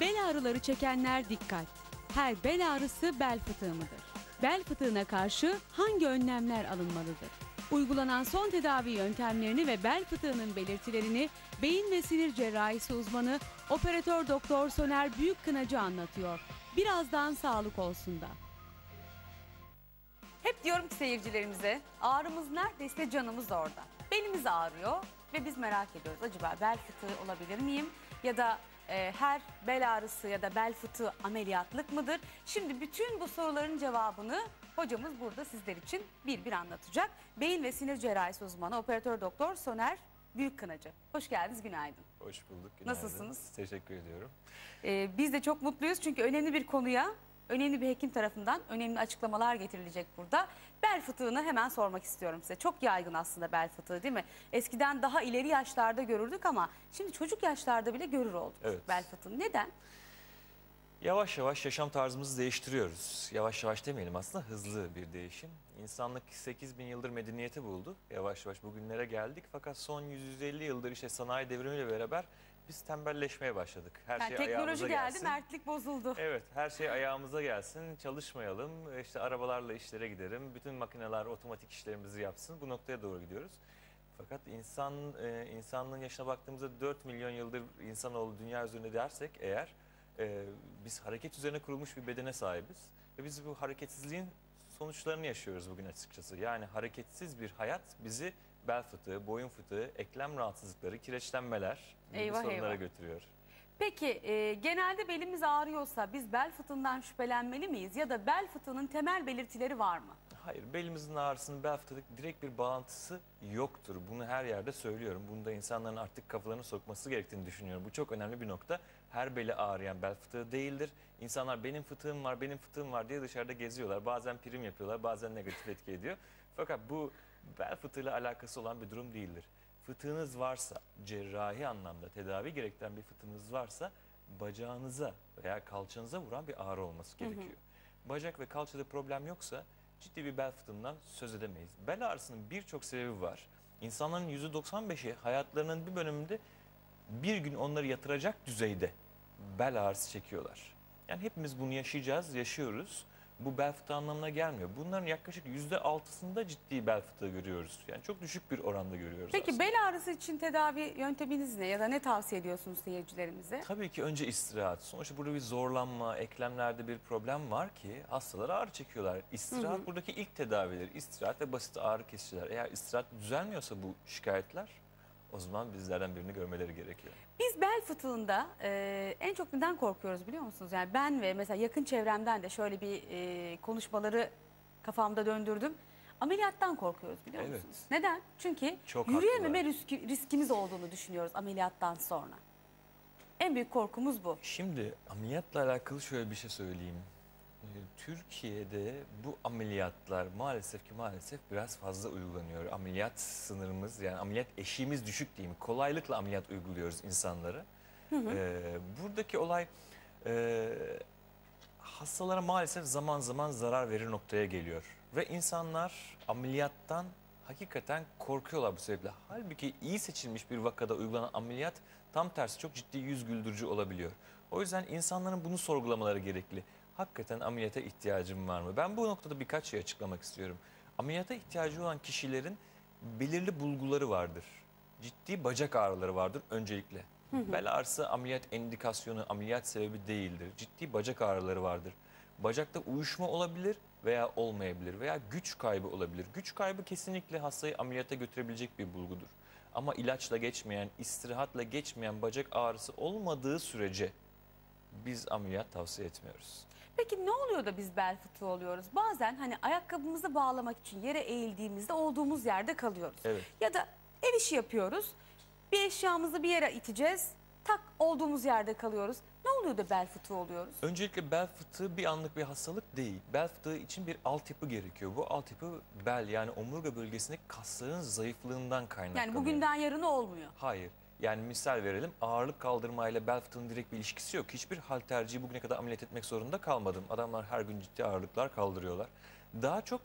Bel ağrıları çekenler dikkat. Her bel ağrısı bel fıtığı mıdır? Bel fıtığına karşı hangi önlemler alınmalıdır? Uygulanan son tedavi yöntemlerini ve bel fıtığının belirtilerini beyin ve sinir cerrahisi uzmanı operatör doktor Soner Büyükkınacı anlatıyor. Birazdan sağlık olsun da. Hep diyorum ki seyircilerimize ağrımız neredeyse canımız orada. Belimiz ağrıyor ve biz merak ediyoruz. Acaba bel fıtığı olabilir miyim? Ya da e, her bel ağrısı ya da bel fıtığı ameliyatlık mıdır? Şimdi bütün bu soruların cevabını hocamız burada sizler için bir bir anlatacak. Beyin ve sinir cerrahisi uzmanı operatör doktor Soner Büyükkınacı. Hoş geldiniz, günaydın. Hoş bulduk. günaydın. Nasılsınız? Teşekkür ediyorum. Ee, biz de çok mutluyuz çünkü önemli bir konuya önemli bir hekim tarafından önemli açıklamalar getirilecek burada. Bel fıtığını hemen sormak istiyorum size. Çok yaygın aslında bel fıtığı değil mi? Eskiden daha ileri yaşlarda görürdük ama şimdi çocuk yaşlarda bile görür olduk Evet. bel fıtığını. Neden? Yavaş yavaş yaşam tarzımızı değiştiriyoruz. Yavaş yavaş demeyelim aslında hızlı bir değişim. İnsanlık 8 bin yıldır medeniyeti buldu. Yavaş yavaş bugünlere geldik. Fakat son 150 yıldır işte sanayi devrimiyle beraber biz tembelleşmeye başladık. Her Yani şey teknoloji ayağımıza geldi, gelsin. mertlik bozuldu. Evet her şey ayağımıza gelsin, çalışmayalım, işte arabalarla işlere giderim, bütün makineler otomatik işlerimizi yapsın. Bu noktaya doğru gidiyoruz. Fakat insan e, insanlığın yaşına baktığımızda 4 milyon yıldır insanoğlu dünya üzerinde dersek eğer e, biz hareket üzerine kurulmuş bir bedene sahibiz. Ve biz bu hareketsizliğin sonuçlarını yaşıyoruz bugün açıkçası. Yani hareketsiz bir hayat bizi bel fıtığı, boyun fıtığı, eklem rahatsızlıkları, kireçlenmeler gibi Eyvah, sorunlara eyvah. götürüyor. Peki e, genelde belimiz ağrıyorsa biz bel fıtığından şüphelenmeli miyiz? Ya da bel fıtığının temel belirtileri var mı? Hayır, belimizin ağrısının bel fıtığı direkt bir bağlantısı yoktur. Bunu her yerde söylüyorum. Bunda insanların artık kafalarını sokması gerektiğini düşünüyorum. Bu çok önemli bir nokta. Her beli ağrıyan bel fıtığı değildir. İnsanlar benim fıtığım var, benim fıtığım var diye dışarıda geziyorlar. Bazen prim yapıyorlar, bazen negatif etki ediyor. Fakat bu bel fıtığıyla alakası olan bir durum değildir. Fıtığınız varsa, cerrahi anlamda tedavi gerektiren bir fıtığınız varsa bacağınıza veya kalçanıza vuran bir ağrı olması gerekiyor. Bacak ve kalçada problem yoksa ciddi bir bel fıtığından söz edemeyiz. Bel ağrısının birçok sebebi var. İnsanların %95'i hayatlarının bir bölümünde bir gün onları yatıracak düzeyde bel ağrısı çekiyorlar. Yani hepimiz bunu yaşayacağız, yaşıyoruz. Bu bel fıtığı anlamına gelmiyor. Bunların yaklaşık %6'sında ciddi bel fıtığı görüyoruz. Yani çok düşük bir oranda görüyoruz Peki aslında. bel ağrısı için tedavi yönteminiz ne? Ya da ne tavsiye ediyorsunuz seyircilerimize? Tabii ki önce istirahat. Sonuçta burada bir zorlanma, eklemlerde bir problem var ki hastalar ağrı çekiyorlar. İstirahat buradaki ilk tedavileri. İstirahat ve basit ağrı kesiciler. Eğer istirahat düzelmiyorsa bu şikayetler o zaman bizlerden birini görmeleri gerekiyor. Biz bel fıtığında e, en çok neden korkuyoruz biliyor musunuz? Yani ben ve mesela yakın çevremden de şöyle bir e, konuşmaları kafamda döndürdüm. Ameliyattan korkuyoruz biliyor Evet. musunuz? Neden? Çünkü Çok yürüyememe haklılar. riski, riskimiz olduğunu düşünüyoruz ameliyattan sonra. En büyük korkumuz bu. Şimdi ameliyatla alakalı şöyle bir şey söyleyeyim. Ee, Türkiye'de bu ameliyatlar maalesef ki maalesef biraz fazla uygulanıyor. Ameliyat sınırımız yani ameliyat eşiğimiz düşük diyeyim. Kolaylıkla ameliyat uyguluyoruz insanlara. Ee, buradaki olay e, hastalara maalesef zaman zaman zarar verir noktaya geliyor. Ve insanlar ameliyattan hakikaten korkuyorlar bu sebeple. Halbuki iyi seçilmiş bir vakada uygulanan ameliyat tam tersi çok ciddi yüz güldürücü olabiliyor. O yüzden insanların bunu sorgulamaları gerekli. Hakikaten ameliyata ihtiyacım var mı? Ben bu noktada birkaç şey açıklamak istiyorum. Ameliyata ihtiyacı olan kişilerin belirli bulguları vardır. Ciddi bacak ağrıları vardır öncelikle. Bel ağrısı ameliyat endikasyonu, ameliyat sebebi değildir. Ciddi bacak ağrıları vardır. Bacakta uyuşma olabilir veya olmayabilir veya güç kaybı olabilir. Güç kaybı kesinlikle hastayı ameliyata götürebilecek bir bulgudur. Ama ilaçla geçmeyen, istirahatla geçmeyen bacak ağrısı olmadığı sürece biz ameliyat tavsiye etmiyoruz. Peki ne oluyor da biz bel fıtığı oluyoruz? Bazen hani ayakkabımızı bağlamak için yere eğildiğimizde olduğumuz yerde kalıyoruz. Evet. Ya da ev işi yapıyoruz. Bir eşyamızı bir yere iteceğiz. Tak olduğumuz yerde kalıyoruz. Ne oluyor da bel fıtığı oluyoruz? Öncelikle bel fıtığı bir anlık bir hastalık değil. Bel fıtığı için bir altyapı gerekiyor. Bu altyapı bel yani omurga bölgesindeki kasların zayıflığından kaynaklanıyor. Yani bugünden yarına olmuyor. Hayır. Yani misal verelim ağırlık kaldırmayla bel fıtığının direkt bir ilişkisi yok. Hiçbir halterciyi bugüne kadar ameliyat etmek zorunda kalmadım. Adamlar her gün ciddi ağırlıklar kaldırıyorlar. Daha çok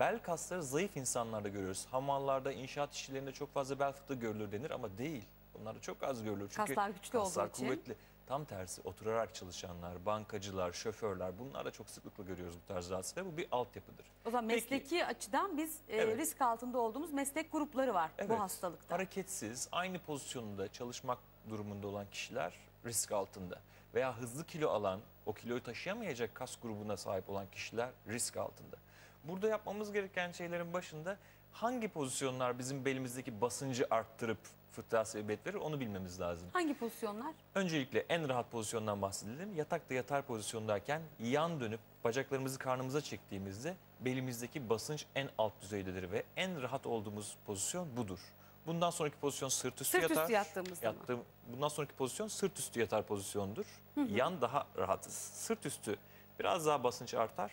bel kasları zayıf insanlarda görüyoruz. Hamallarda, inşaat işçilerinde çok fazla bel fıtığı görülür denir ama değil. Bunlar da çok az görülür. Çünkü Kaslar güçlü olduğu kaslar için. Tam tersi oturarak çalışanlar, bankacılar, şoförler bunlar da çok sıklıkla görüyoruz bu tarz rahatsızlıkları. Bu bir altyapıdır. O zaman Peki. mesleki açıdan biz e, Evet. risk altında olduğumuz meslek grupları var Evet, bu hastalıkta. Hareketsiz, aynı pozisyonda çalışmak durumunda olan kişiler risk altında. Veya hızlı kilo alan, o kiloyu taşıyamayacak kas grubuna sahip olan kişiler risk altında. Burada yapmamız gereken şeylerin başında hangi pozisyonlar bizim belimizdeki basıncı arttırıp fıtığa sebebiyet verir onu bilmemiz lazım. Hangi pozisyonlar? Öncelikle en rahat pozisyondan bahsedelim. Yatakta yatar pozisyondayken yan dönüp bacaklarımızı karnımıza çektiğimizde belimizdeki basınç en alt düzeydedir ve en rahat olduğumuz pozisyon budur. Bundan sonraki pozisyon sırt üstü Sırt yatar. üstü yattığımızda mı? Yattığım, bundan sonraki pozisyon sırt üstü yatar pozisyonudur. Yan daha rahatız. Sırt üstü biraz daha basınç artar.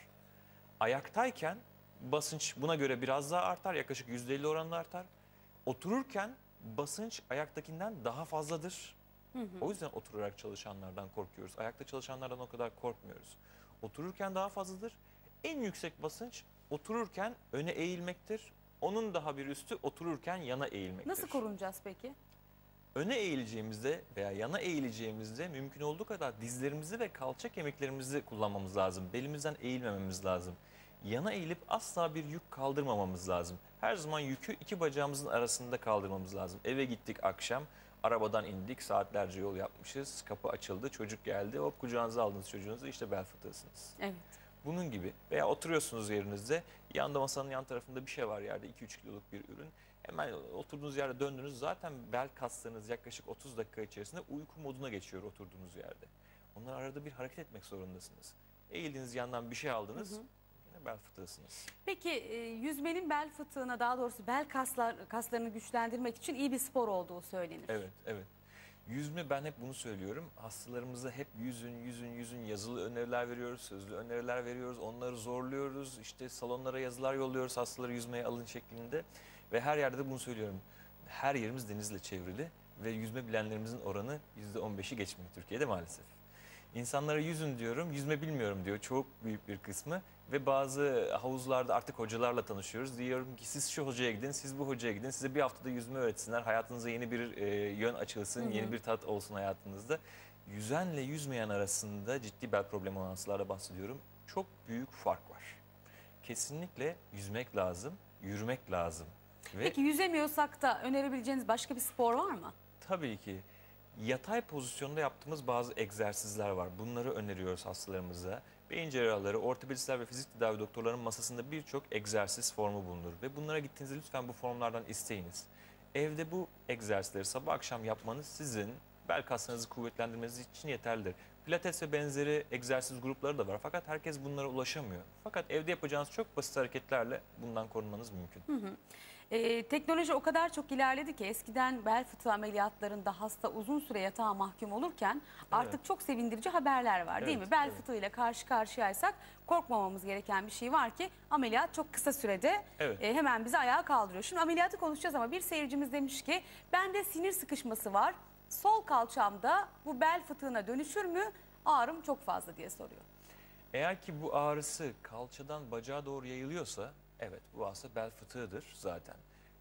Ayaktayken basınç buna göre biraz daha artar. Yaklaşık %50 oranında artar. Otururken basınç ayaktakinden daha fazladır. O yüzden oturarak çalışanlardan korkuyoruz. Ayakta çalışanlardan o kadar korkmuyoruz. Otururken daha fazladır. En yüksek basınç otururken öne eğilmektir. Onun daha bir üstü otururken yana eğilmektir. Nasıl korunacağız peki? Öne eğileceğimizde veya yana eğileceğimizde mümkün olduğu kadar dizlerimizi ve kalça kemiklerimizi kullanmamız lazım. Belimizden eğilmememiz lazım. Yana eğilip asla bir yük kaldırmamamız lazım. Her zaman yükü iki bacağımızın arasında kaldırmamız lazım. Eve gittik akşam, arabadan indik, saatlerce yol yapmışız. Kapı açıldı, çocuk geldi. Hop kucağınıza aldınız çocuğunuzu, işte bel fıtığısınız. Evet. Bunun gibi veya oturuyorsunuz yerinizde yanda masanın yan tarafında bir şey var yerde 2-3 kiloluk bir ürün. Hemen oturduğunuz yerde döndünüz zaten bel kaslarınız yaklaşık 30 dakika içerisinde uyku moduna geçiyor oturduğunuz yerde. Onlar arada bir hareket etmek zorundasınız. Eğildiğiniz yandan bir şey aldınız yine bel fıtığısınız. Peki e, yüzmenin bel fıtığına daha doğrusu bel kaslar kaslarını güçlendirmek için iyi bir spor olduğu söylenir. Evet, evet. Yüzme ben hep bunu söylüyorum. Hastalarımıza hep yüzün, yüzün, yüzün yazılı öneriler veriyoruz, sözlü öneriler veriyoruz. Onları zorluyoruz. İşte salonlara yazılar yolluyoruz hastaları yüzmeye alın şeklinde. Ve her yerde de bunu söylüyorum. Her yerimiz denizle çevrili ve yüzme bilenlerimizin oranı %15'i geçmiyor Türkiye'de maalesef. İnsanlara yüzün diyorum, yüzme bilmiyorum diyor çok büyük bir kısmı. Ve bazı havuzlarda artık hocalarla tanışıyoruz. Diyorum ki siz şu hocaya gidin, siz bu hocaya gidin. Size bir haftada yüzme öğretsinler. Hayatınıza yeni bir e, yön açılsın, yeni bir tat olsun hayatınızda. Yüzenle yüzmeyen arasında ciddi bel problemi olan bahsediyorum. Çok büyük fark var. Kesinlikle yüzmek lazım, yürümek lazım. Ve Peki yüzemiyorsak da önerebileceğiniz başka bir spor var mı? Tabii ki. Yatay pozisyonda yaptığımız bazı egzersizler var. Bunları öneriyoruz hastalarımıza. Beyin cerrahları, ortopedistler ve fizik tedavi doktorlarının masasında birçok egzersiz formu bulunur. Ve bunlara gittiğinizde lütfen bu formlardan isteyiniz. Evde bu egzersizleri sabah akşam yapmanız sizin bel kaslarınızı kuvvetlendirmeniz için yeterlidir. Pilates ve benzeri egzersiz grupları da var fakat herkes bunlara ulaşamıyor. Fakat evde yapacağınız çok basit hareketlerle bundan korunmanız mümkün. Ee, teknoloji o kadar çok ilerledi ki eskiden bel fıtığı ameliyatlarında hasta uzun süre yatağa mahkum olurken artık çok sevindirici haberler var değil mi? Evet, Bel evet. fıtığıyla karşı karşıyaysak korkmamamız gereken bir şey var ki ameliyat çok kısa sürede Evet. e, hemen bizi ayağa kaldırıyor. Şimdi ameliyatı konuşacağız ama bir seyircimiz demiş ki bende sinir sıkışması var. Sol kalçamda bu bel fıtığına dönüşür mü? Ağrım çok fazla diye soruyor. Eğer ki bu ağrısı kalçadan bacağa doğru yayılıyorsa evet bu aslında bel fıtığıdır zaten.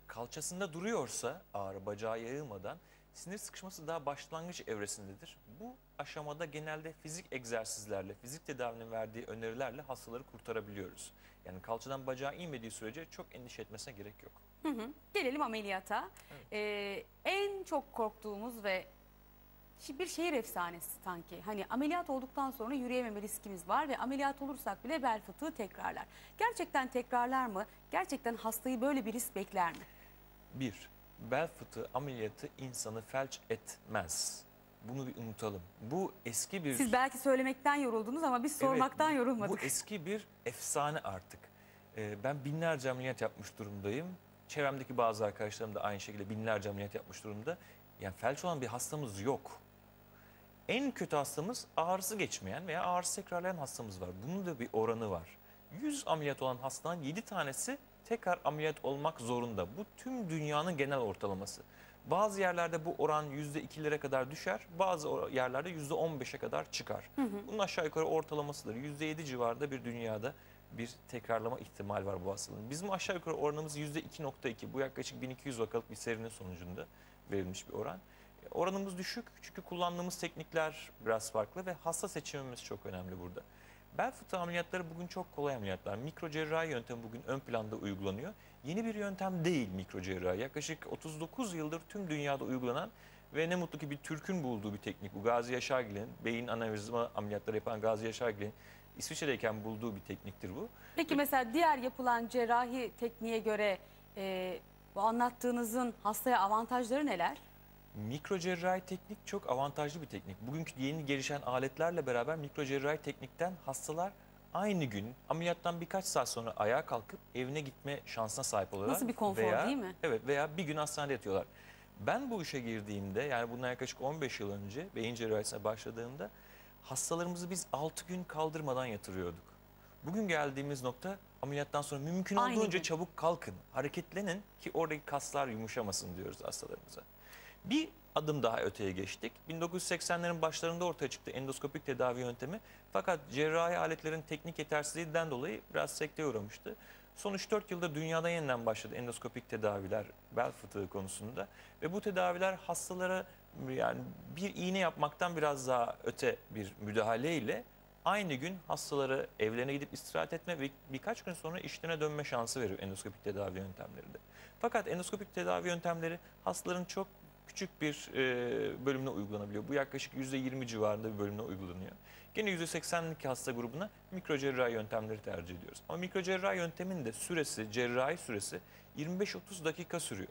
Kalçasında duruyorsa ağrı bacağa yayılmadan sinir sıkışması daha başlangıç evresindedir. Bu aşamada genelde fizik egzersizlerle, fizik tedavinin verdiği önerilerle hastaları kurtarabiliyoruz. Yani kalçadan bacağa inmediği sürece çok endişe etmesine gerek yok. Gelelim ameliyata. Ee, en çok korktuğumuz ve bir şehir efsanesi sanki. Hani ameliyat olduktan sonra yürüyememe riskimiz var ve ameliyat olursak bile bel fıtığı tekrarlar. Gerçekten tekrarlar mı? Gerçekten hastayı böyle bir risk bekler mi? Bir, bel fıtığı ameliyatı insanı felç etmez. Bunu bir unutalım. Bu eski bir... Siz belki söylemekten yoruldunuz ama biz sormaktan Evet, yorulmadık. Bu eski bir efsane artık. Ee, ben binlerce ameliyat yapmış durumdayım. Çevremdeki bazı arkadaşlarım da aynı şekilde binlerce ameliyat yapmış durumda. Yani felç olan bir hastamız yok. En kötü hastamız ağrısı geçmeyen veya ağrısı tekrarlayan hastamız var. Bunun da bir oranı var. 100 ameliyat olan hastadan 7 tanesi tekrar ameliyat olmak zorunda. Bu tüm dünyanın genel ortalaması. Bazı yerlerde bu oran %2'lere kadar düşer, bazı yerlerde %15'e kadar çıkar. Bunun aşağı yukarı ortalamasıdır. %7 civarında bir dünyada bir tekrarlama ihtimal var bu hastalığın. Bizim aşağı yukarı oranımız %2.2. Bu yaklaşık 1200 vakalık bir serinin sonucunda verilmiş bir oran. Oranımız düşük çünkü kullandığımız teknikler biraz farklı ve hasta seçimimiz çok önemli burada. Bel fıtığı ameliyatları bugün çok kolay ameliyatlar. Mikro cerrahi yöntem bugün ön planda uygulanıyor. Yeni bir yöntem değil mikro cerrahi. Yaklaşık 39 yıldır tüm dünyada uygulanan ve ne mutlu ki bir Türk'ün bulduğu bir teknik bu. Gazi Yaşargil'in, beyin anevrizma ameliyatları yapan Gazi Yaşargil'in İsviçre'deyken bulduğu bir tekniktir bu. Peki mesela diğer yapılan cerrahi tekniğe göre e, bu anlattığınızın hastaya avantajları neler? Mikro cerrahi teknik çok avantajlı bir teknik. Bugünkü yeni gelişen aletlerle beraber mikro cerrahi teknikten hastalar aynı gün ameliyattan birkaç saat sonra ayağa kalkıp evine gitme şansına sahip oluyorlar. Nasıl bir konfor Veya- değil mi? Evet veya bir gün hastanede yatıyorlar. Ben bu işe girdiğimde yani bundan yaklaşık 15 yıl önce beyin cerrahisine başladığımda hastalarımızı biz 6 gün kaldırmadan yatırıyorduk. Bugün geldiğimiz nokta ameliyattan sonra mümkün Aynı olduğunca gün. çabuk kalkın, hareketlenin ki oradaki kaslar yumuşamasın diyoruz hastalarımıza. Bir adım daha öteye geçtik. 1980'lerin başlarında ortaya çıktı endoskopik tedavi yöntemi. Fakat cerrahi aletlerin teknik yetersizliğinden dolayı biraz sekteye uğramıştı. Son 3-4 yılda dünyada yeniden başladı endoskopik tedaviler bel fıtığı konusunda. Ve bu tedaviler hastalara yani bir iğne yapmaktan biraz daha öte bir müdahaleyle aynı gün hastaları evlerine gidip istirahat etme ve birkaç gün sonra işlerine dönme şansı veriyor endoskopik tedavi yöntemleri de. Fakat endoskopik tedavi yöntemleri hastaların çok küçük bir e, bölümüne uygulanabiliyor. Bu yaklaşık %20 civarında bir bölümüne uygulanıyor. Gene %80'lik hasta grubuna mikro cerrahi yöntemleri tercih ediyoruz. Ama mikro cerrahi yöntemin de süresi, cerrahi süresi 25-30 dakika sürüyor.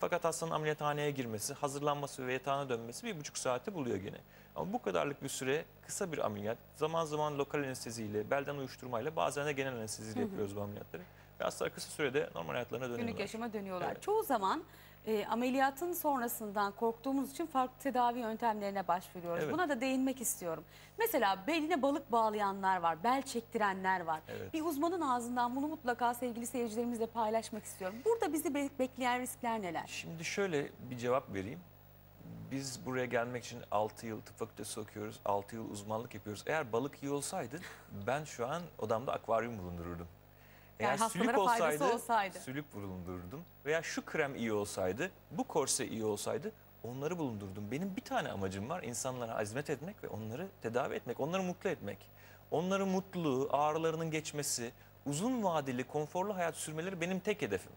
Fakat hastanın ameliyathaneye girmesi, hazırlanması ve yatağına dönmesi bir buçuk saati buluyor gene. Ama bu kadarlık bir süre kısa bir ameliyat. Zaman zaman lokal anesteziyle, belden uyuşturmayla bazen de genel anesteziyle yapıyoruz bu ameliyatları. Ve hastalar kısa sürede normal hayatlarına dönüyorlar. Günlük yaşama dönüyorlar. Evet. Çoğu zaman e, ameliyatın sonrasından korktuğumuz için farklı tedavi yöntemlerine başvuruyoruz. Evet. Buna da değinmek istiyorum. Mesela beline balık bağlayanlar var, bel çektirenler var. Evet. Bir uzmanın ağzından bunu mutlaka sevgili seyircilerimizle paylaşmak istiyorum. Burada bizi be- bekleyen riskler neler? Şimdi şöyle bir cevap vereyim. Biz buraya gelmek için 6 yıl tıp fakültesi okuyoruz, 6 yıl uzmanlık yapıyoruz. Eğer balık iyi olsaydı ben şu an odamda akvaryum bulundururdum. Eğer Yani sülük olsaydı, olsaydı. sülük bulundururdum. Veya şu krem iyi olsaydı, bu korse iyi olsaydı onları bulundurdum. Benim bir tane amacım var, insanlara hizmet etmek ve onları tedavi etmek, onları mutlu etmek. Onların mutluluğu, ağrılarının geçmesi, uzun vadeli, konforlu hayat sürmeleri benim tek hedefim.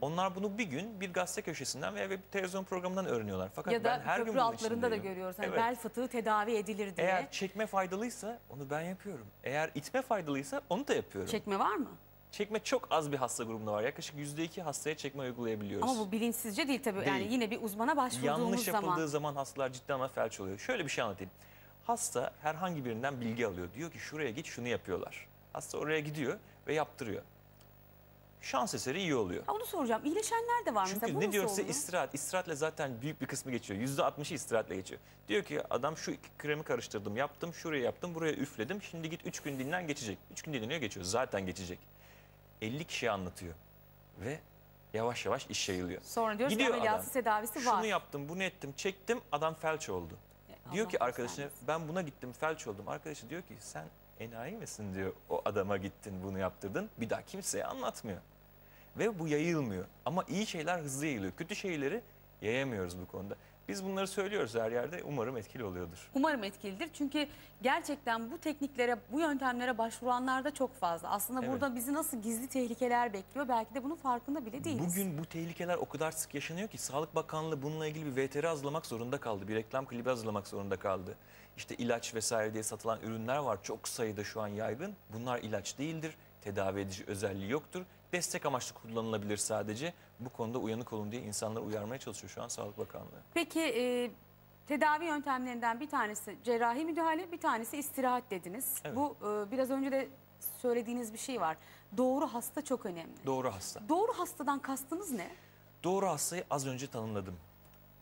Onlar bunu bir gün bir gazete köşesinden veya bir televizyon programından öğreniyorlar. Fakat ya ben da her gün bunun altlarında da görüyoruz. Hani Evet. Bel fıtığı tedavi edilir diye. Eğer çekme faydalıysa onu ben yapıyorum. Eğer itme faydalıysa onu da yapıyorum. Çekme var mı? Çekme çok az bir hasta grubunda var. Yaklaşık %2 hastaya çekme uygulayabiliyoruz. Ama bu bilinçsizce değil tabii. Yani Değil. yine bir uzmana başvurduğumuz Yanlış zaman. yapıldığı zaman hastalar ciddi anlamda felç oluyor. Şöyle bir şey anlatayım. Hasta herhangi birinden bilgi alıyor. Diyor ki şuraya git şunu yapıyorlar. Hasta oraya gidiyor ve yaptırıyor. Şans eseri iyi oluyor. Ha, onu soracağım. İyileşenler de var Çünkü mesela. Bu ne diyor size istirahat. İstirahatle zaten büyük bir kısmı geçiyor. %60'ı istirahatle geçiyor. Diyor ki adam şu kremi karıştırdım, yaptım, şuraya yaptım, buraya üfledim. Şimdi git 3 gün dinlen geçecek. 3 gün dinleniyor geçiyor. Zaten geçecek. 50 kişiye anlatıyor. Ve yavaş yavaş iş yayılıyor. Sonra diyoruz ki Gidiyor ameliyatsız adam. tedavisi Şunu var. yaptım, bunu ettim, çektim, adam felç oldu. E, Diyor Allah ki arkadaşına ben buna gittim felç oldum. Arkadaşı diyor ki sen enayi misin diyor. O adama gittin bunu yaptırdın. Bir daha kimseye anlatmıyor. Ve bu yayılmıyor. Ama iyi şeyler hızlı yayılıyor. Kötü şeyleri yayamıyoruz bu konuda. Biz bunları söylüyoruz her yerde. Umarım etkili oluyordur. Umarım etkilidir. Çünkü gerçekten bu tekniklere, bu yöntemlere başvuranlar da çok fazla. Aslında Evet. burada bizi nasıl gizli tehlikeler bekliyor belki de bunun farkında bile değiliz. Bugün bu tehlikeler o kadar sık yaşanıyor ki Sağlık Bakanlığı bununla ilgili bir VTR hazırlamak zorunda kaldı. Bir reklam klibi hazırlamak zorunda kaldı. İşte ilaç vesaire diye satılan ürünler var. Çok sayıda şu an yaygın. Bunlar ilaç değildir. Tedavi edici özelliği yoktur. Destek amaçlı kullanılabilir sadece. Bu konuda uyanık olun diye insanları uyarmaya çalışıyor şu an Sağlık Bakanlığı. Peki e, tedavi yöntemlerinden bir tanesi cerrahi müdahale, bir tanesi istirahat dediniz. Evet. Bu e, biraz önce de söylediğiniz bir şey var. Doğru hasta çok önemli. Doğru hasta. Doğru hastadan kastınız ne? Doğru hastayı az önce tanımladım.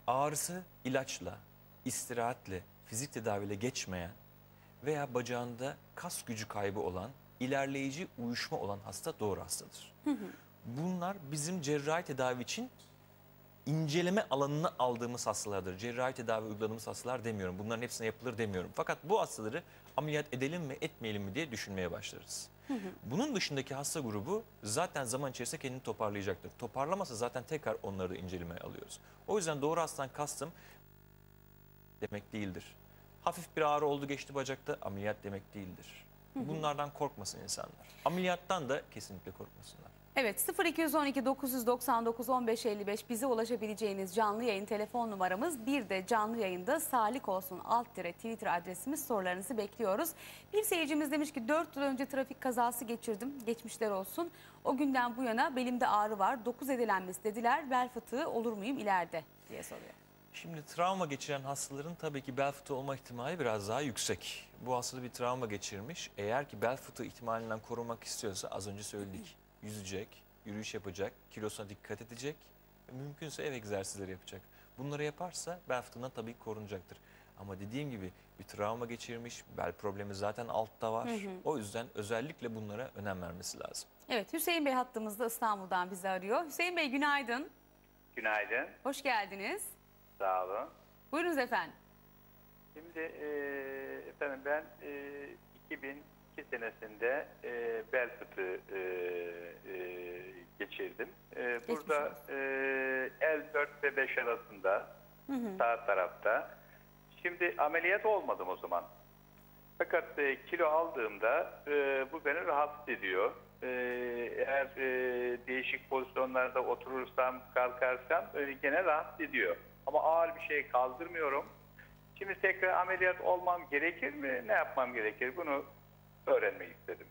Ağrısı ilaçla, istirahatle, fizik tedaviyle geçmeyen veya bacağında kas gücü kaybı olan, ilerleyici uyuşma olan hasta doğru hastadır. Bunlar bizim cerrahi tedavi için inceleme alanına aldığımız hastalardır. Cerrahi tedavi uyguladığımız hastalar demiyorum. Bunların hepsine yapılır demiyorum. Fakat bu hastaları ameliyat edelim mi etmeyelim mi diye düşünmeye başlarız. Bunun dışındaki hasta grubu zaten zaman içerisinde kendini toparlayacaktır. Toparlamasa zaten tekrar onları da incelemeye alıyoruz. O yüzden doğru hastadan kastım demek değildir. Hafif bir ağrı oldu geçti bacakta ameliyat demek değildir. Bunlardan korkmasın insanlar. Ameliyattan da kesinlikle korkmasınlar. Evet 0212 999 15 55 bize ulaşabileceğiniz canlı yayın telefon numaramız. Bir de canlı yayında sağlık olsun alt dire Twitter adresimiz sorularınızı bekliyoruz. Bir seyircimiz demiş ki 4 yıl önce trafik kazası geçirdim. Geçmişler olsun. O günden bu yana belimde ağrı var. 9 edelenmesi dediler. Bel fıtığı olur muyum ileride diye soruyor. Şimdi travma geçiren hastaların tabii ki bel fıtığı olma ihtimali biraz daha yüksek. Bu hasta bir travma geçirmiş. Eğer ki bel fıtığı ihtimalinden korunmak istiyorsa az önce söyledik. Yüzecek, yürüyüş yapacak, kilosuna dikkat edecek. ve Mümkünse ev egzersizleri yapacak. Bunları yaparsa bel fıtığından tabii ki korunacaktır. Ama dediğim gibi bir travma geçirmiş, bel problemi zaten altta var. O yüzden özellikle bunlara önem vermesi lazım. Evet Hüseyin Bey hattımızda İstanbul'dan bizi arıyor. Hüseyin Bey günaydın. Günaydın, Hoş geldiniz. Sağ olun. Buyurunuz efendim. Şimdi e, efendim ben e, 2002 senesinde e, bel fıtığı e, e, geçirdim. E, burada e, el 4 ve 5 arasında sağ tarafta. Şimdi ameliyat olmadım o zaman. Fakat e, kilo aldığımda e, bu beni rahatsız ediyor. E, eğer e, değişik pozisyonlarda oturursam, kalkarsam e, gene rahatsız ediyor. Ama ağır bir şey kaldırmıyorum. Şimdi tekrar ameliyat olmam gerekir mi? Ne yapmam gerekir? Bunu öğrenmek istedim.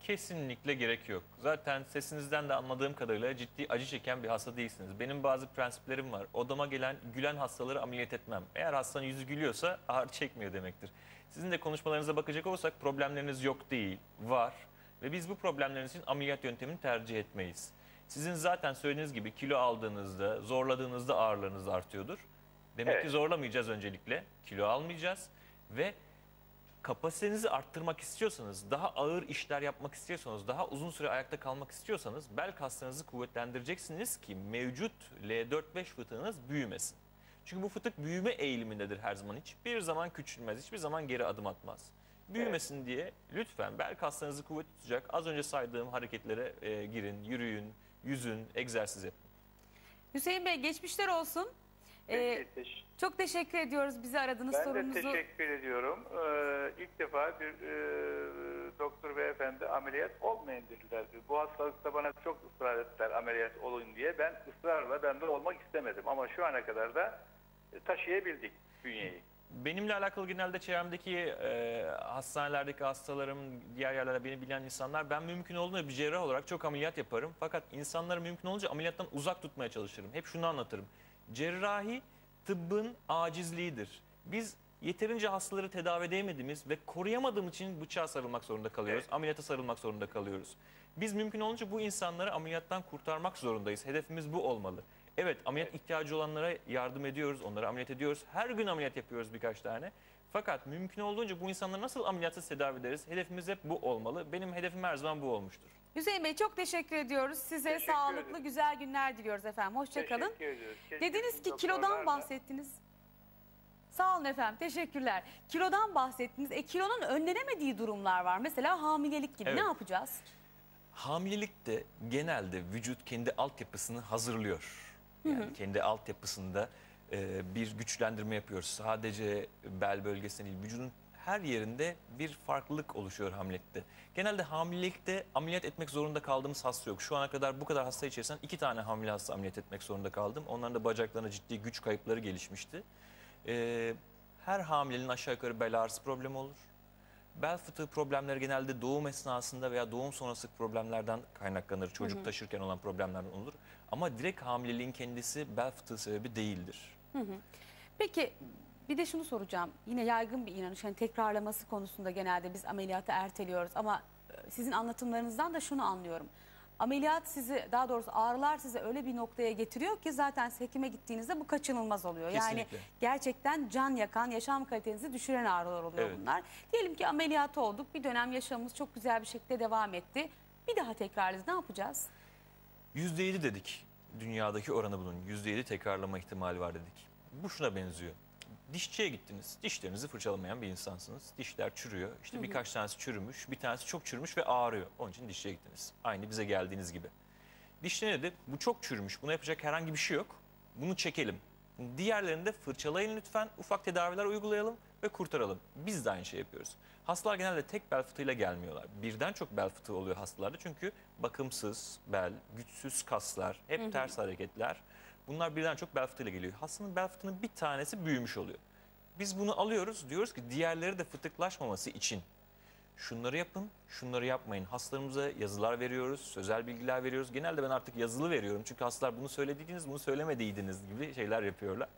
Kesinlikle gerek yok. Zaten sesinizden de anladığım kadarıyla ciddi acı çeken bir hasta değilsiniz. Benim bazı prensiplerim var. Odama gelen gülen hastaları ameliyat etmem. Eğer hastanın yüzü gülüyorsa ağrı çekmiyor demektir. Sizin de konuşmalarınıza bakacak olursak problemleriniz yok değil, var. Ve biz bu problemleriniz için ameliyat yöntemini tercih etmeyiz. Sizin zaten söylediğiniz gibi kilo aldığınızda, zorladığınızda ağrılarınız artıyordur. Demek ki Evet. zorlamayacağız öncelikle. Kilo almayacağız ve kapasitenizi arttırmak istiyorsanız, daha ağır işler yapmak istiyorsanız, daha uzun süre ayakta kalmak istiyorsanız bel kaslarınızı kuvvetlendireceksiniz ki mevcut L4-5 fıtığınız büyümesin. Çünkü bu fıtık büyüme eğilimindedir her zaman. Hiçbir zaman küçülmez, hiçbir zaman geri adım atmaz. Büyümesin diye lütfen bel kaslarınızı kuvvet tutacak az önce saydığım hareketlere e, girin, yürüyün, yüzün, egzersiz yapın. Hüseyin Bey geçmişler olsun. Ee, Peki, çok teşekkür ediyoruz bizi aradığınız ben sorunuzu. de teşekkür ediyorum. Ee, ilk defa bir e, doktor beyefendi ameliyat olmayın dediler. Bu hastalıkta bana çok ısrar ettiler ameliyat olun diye. Ben ısrarla ben de olmak istemedim. Ama şu ana kadar da taşıyabildik bünyeyi. Benimle alakalı genelde çevremdeki e, hastanelerdeki hastalarım, diğer yerlerde beni bilen insanlar ben mümkün olduğunca bir cerrah olarak çok ameliyat yaparım. Fakat insanları mümkün olunca ameliyattan uzak tutmaya çalışırım. Hep şunu anlatırım. Cerrahi tıbbın acizliğidir. Biz yeterince hastaları tedavi edemediğimiz ve koruyamadığımız için bıçağa sarılmak zorunda kalıyoruz. Evet. Ameliyata sarılmak zorunda kalıyoruz. Biz mümkün olunca bu insanları ameliyattan kurtarmak zorundayız. Hedefimiz bu olmalı. Evet ameliyat ihtiyacı olanlara yardım ediyoruz, onları ameliyat ediyoruz. Her gün ameliyat yapıyoruz birkaç tane. Fakat mümkün olduğunca bu insanları nasıl ameliyatsız tedavi ederiz? Hedefimiz hep bu olmalı. Benim hedefim her zaman bu olmuştur. Hüseyin Bey çok teşekkür ediyoruz. Size Teşekkür sağlıklı ederim. güzel günler diliyoruz efendim. Hoşçakalın. Teşekkür ediyoruz. Keşke Dediniz ki kilodan bahsettiniz. Sağ olun efendim. Teşekkürler. Kilodan bahsettiniz. E kilonun önlenemediği durumlar var. Mesela hamilelik gibi. Evet. Ne yapacağız? Hamilelikte genelde vücut kendi altyapısını hazırlıyor. Yani kendi altyapısında e, bir güçlendirme yapıyoruz. Sadece bel bölgesinde değil, vücudun her yerinde bir farklılık oluşuyor hamilelikte. Genelde hamilelikte ameliyat etmek zorunda kaldığımız hasta yok. Şu ana kadar bu kadar hasta içerisinden iki tane hamile hasta ameliyat etmek zorunda kaldım. Onların da bacaklarına ciddi güç kayıpları gelişmişti. E, her hamilenin aşağı yukarı bel ağrısı problemi olur. Bel fıtığı problemleri genelde doğum esnasında veya doğum sonrası problemlerden kaynaklanır. Çocuk taşırken olan problemlerden olur. Ama direkt hamileliğin kendisi bel fıtığı sebebi değildir. Peki bir de şunu soracağım. Yine yaygın bir inanış. Hani tekrarlaması konusunda genelde biz ameliyatı erteliyoruz. Ama e, sizin anlatımlarınızdan da şunu anlıyorum. Ameliyat sizi daha doğrusu ağrılar sizi öyle bir noktaya getiriyor ki zaten hekime gittiğinizde bu kaçınılmaz oluyor. Yani Kesinlikle. gerçekten can yakan, yaşam kalitenizi düşüren ağrılar oluyor Evet. bunlar. Diyelim ki ameliyat olduk. Bir dönem yaşamımız çok güzel bir şekilde devam etti. Bir daha tekrarlarız. Ne yapacağız? %7 dedik dünyadaki oranı bunun. %7 tekrarlama ihtimali var dedik. Bu şuna benziyor. Dişçiye gittiniz. Dişlerinizi fırçalamayan bir insansınız. Dişler çürüyor. İşte birkaç tanesi çürümüş, bir tanesi çok çürümüş ve ağrıyor. Onun için dişçiye gittiniz. Aynı bize geldiğiniz gibi. Dişte ne dedi? Bu çok çürümüş. Buna yapacak herhangi bir şey yok. Bunu çekelim. Diğerlerinde fırçalayın lütfen. Ufak tedaviler uygulayalım ve kurtaralım. Biz de aynı şey yapıyoruz. Hastalar genelde tek bel fıtığıyla gelmiyorlar. Birden çok bel fıtığı oluyor hastalarda. Çünkü bakımsız bel, güçsüz kaslar, hep ters hareketler. Bunlar birden çok bel fıtığıyla geliyor. Hastanın bel fıtığının bir tanesi büyümüş oluyor. Biz bunu alıyoruz. Diyoruz ki diğerleri de fıtıklaşmaması için şunları yapın, şunları yapmayın. Hastalarımıza yazılar veriyoruz, sözel bilgiler veriyoruz. Genelde ben artık yazılı veriyorum. Çünkü hastalar bunu söylediydiniz, bunu söylemediydiniz gibi şeyler yapıyorlar.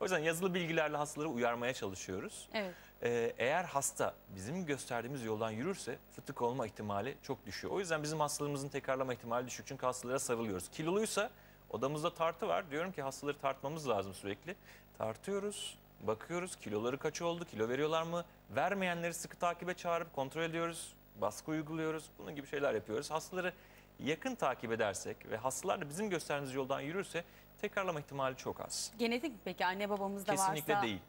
O yüzden yazılı bilgilerle hastaları uyarmaya çalışıyoruz. Evet. Ee, eğer hasta bizim gösterdiğimiz yoldan yürürse fıtık olma ihtimali çok düşüyor. O yüzden bizim hastalarımızın tekrarlama ihtimali düşük. Çünkü hastalara sarılıyoruz. Kiloluysa odamızda tartı var. Diyorum ki hastaları tartmamız lazım sürekli. Tartıyoruz, bakıyoruz kiloları kaç oldu, kilo veriyorlar mı? Vermeyenleri sıkı takibe çağırıp kontrol ediyoruz. Baskı uyguluyoruz. Bunun gibi şeyler yapıyoruz. Hastaları yakın takip edersek ve hastalar da bizim gösterdiğimiz yoldan yürürse tekrarlama ihtimali çok az. Genetik peki anne babamızda Kesinlikle varsa değil.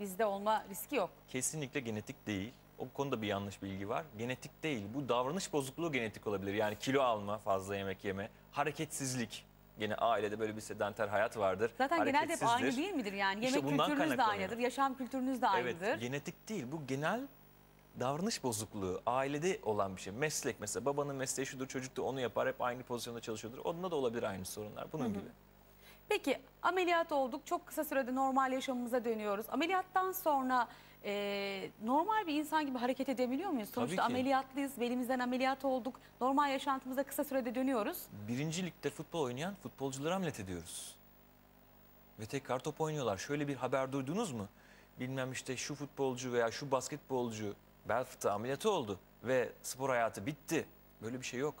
bizde olma riski yok. Kesinlikle genetik değil. O konuda bir yanlış bilgi var. Genetik değil. Bu davranış bozukluğu genetik olabilir. Yani kilo alma, fazla yemek yeme, hareketsizlik. Gene ailede böyle bir sedanter hayat vardır. Zaten genelde hep aynı değil midir yani? İşte Yemek bundan kültürünüz de aynıdır, yaşam kültürünüz de aynıdır. Evet, genetik değil. Bu genel davranış bozukluğu. Ailede olan bir şey. Meslek mesela. Babanın mesleği şudur, çocuk da onu yapar. Hep aynı pozisyonda çalışıyordur. Onda da olabilir aynı sorunlar. Bunun gibi. Peki ameliyat olduk. Çok kısa sürede normal yaşamımıza dönüyoruz. Ameliyattan sonra e, normal bir insan gibi hareket edebiliyor muyuz? Sonuçta ki. ameliyatlıyız. Belimizden ameliyat olduk. Normal yaşantımıza kısa sürede dönüyoruz. birinci ligde futbol oynayan futbolcuları ameliyat ediyoruz. Ve tekrar top oynuyorlar. Şöyle bir haber duydunuz mu? Bilmem işte şu futbolcu veya şu basketbolcu bel fıtığı ameliyatı oldu ve spor hayatı bitti. Böyle bir şey yok.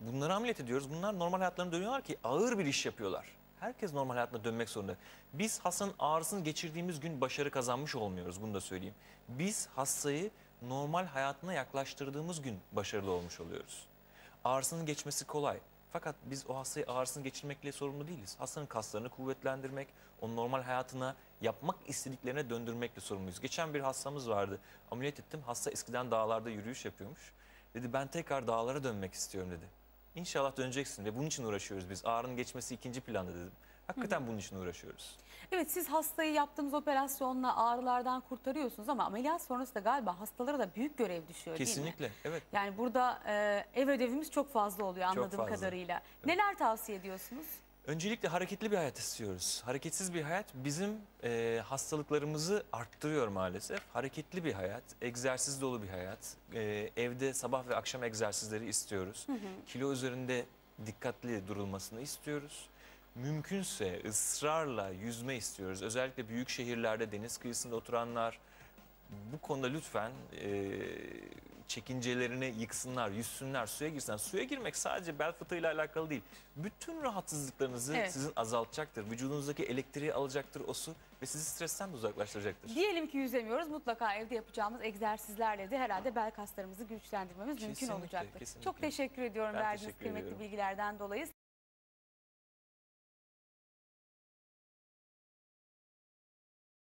Bunları ameliyat ediyoruz. Bunlar normal hayatlarına dönüyorlar ki ağır bir iş yapıyorlar. Herkes normal hayatına dönmek zorunda. Biz hastanın ağrısını geçirdiğimiz gün başarı kazanmış olmuyoruz. Bunu da söyleyeyim. Biz hastayı normal hayatına yaklaştırdığımız gün başarılı olmuş oluyoruz. Ağrısının geçmesi kolay. Fakat biz o hastayı ağrısını geçirmekle sorumlu değiliz. Hastanın kaslarını kuvvetlendirmek, onu normal hayatına yapmak istediklerine döndürmekle sorumluyuz. Geçen bir hastamız vardı. Ameliyat ettim. Hasta eskiden dağlarda yürüyüş yapıyormuş. Dedi ben tekrar dağlara dönmek istiyorum dedi. İnşallah döneceksin ve bunun için uğraşıyoruz biz. Ağrının geçmesi ikinci planda dedim. Hakikaten bunun için uğraşıyoruz. Evet siz hastayı yaptığımız operasyonla ağrılardan kurtarıyorsunuz ama ameliyat sonrası da galiba hastalara da büyük görev düşüyor değil mi? Kesinlikle. Evet. Yani burada e, ev ödevimiz çok fazla oluyor Çok anladığım fazla. kadarıyla. Neler tavsiye ediyorsunuz? Öncelikle hareketli bir hayat istiyoruz. Hareketsiz bir hayat bizim e, hastalıklarımızı arttırıyor maalesef. Hareketli bir hayat, egzersiz dolu bir hayat. E, evde sabah ve akşam egzersizleri istiyoruz. Kilo üzerinde dikkatli durulmasını istiyoruz. Mümkünse ısrarla yüzme istiyoruz. Özellikle büyük şehirlerde deniz kıyısında oturanlar bu konuda lütfen e, çekincelerini yıksınlar, yüzsünler, suya girsinler. Suya girmek sadece bel fıtığıyla alakalı değil. Bütün rahatsızlıklarınızı Evet. sizin azaltacaktır. Vücudunuzdaki elektriği alacaktır o su ve sizi stresten de uzaklaştıracaktır. Diyelim ki yüzemiyoruz. Mutlaka evde yapacağımız egzersizlerle de herhalde bel kaslarımızı güçlendirmemiz mümkün Kesinlikle, olacaktır. kesinlikle. Çok teşekkür ediyorum Ben verdiğiniz teşekkür kıymetli ediyorum. bilgilerden dolayı.